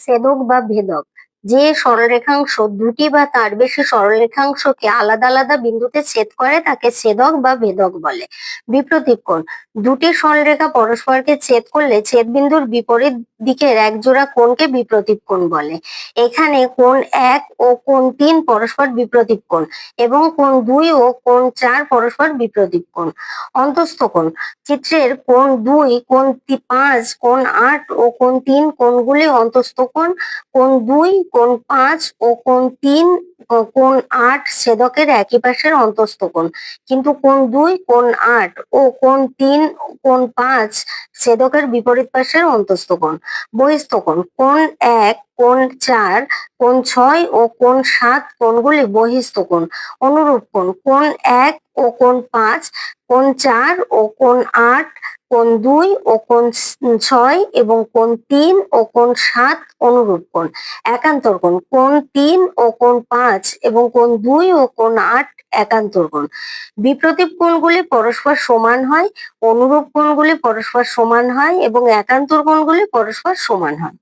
ছেদক বা ভেদক। যে সরলরেখাংশ দুটি বা তার বেশি সরলরেখাংশকে আলাদা আলাদা বিন্দুতে ছেদ করে তাকে ছেদক বা ভেদক বলে। বিপ্রতীপ কোণ, দুটি সরলরেখা পরস্পরকে ছেদ করলে ছেদ বিন্দুর বিপরীত দিকের এক জোড়া কোণকে বিপ্রতীপ কোণ বলে। এখানে কোণ এক ও কোণ তিন পরস্পর বিপ্রতীপ কোণ এবং কোণ দুই ও কোণ চার পরস্পর বিপ্রতীপ কোণ। অন্তস্থ কোণ, চিত্রের কোণ দুই, কোণ পাঁচ, কোণ আট ও কোণ তিন কোণগুলি অন্তস্থ কোণ। কোণ দুই কোণ পাঁচ ও কোণ তিন কোণ আট ছেদকের একই পাশের অন্তস্থ কোণ। কিন্তু কোণ দুই কোণ আট ও কোণ তিন কোণ পাঁচ ছেদকের বিপরীত পাশের অন্তস্থ কোণ। বহিস্থ কোণ কোণ এক কোণ চার কোণ ছয় ও কোণ সাত কোণগুলি বহিস্থ কোণ। অনুরূপ কোণ কোণ এক ও কোণ পাঁচ কোণ চার ও কোণ আট কোণ দুই ও কোণ ছয় এবং কোন তিন ও কোণ সাত অনুরূপ কোন একান্তর কোণ কোন তিন ও কোণ পাঁচ এবং কোন দুই ও কোণ আট একান্তর কোণ। বিপ্রতীপ কোণগুলি পরস্পর সমান হয়, অনুরূপ কোণগুলি পরস্পর সমান হয় এবং একান্তর কোণগুলি পরস্পর সমান হয়।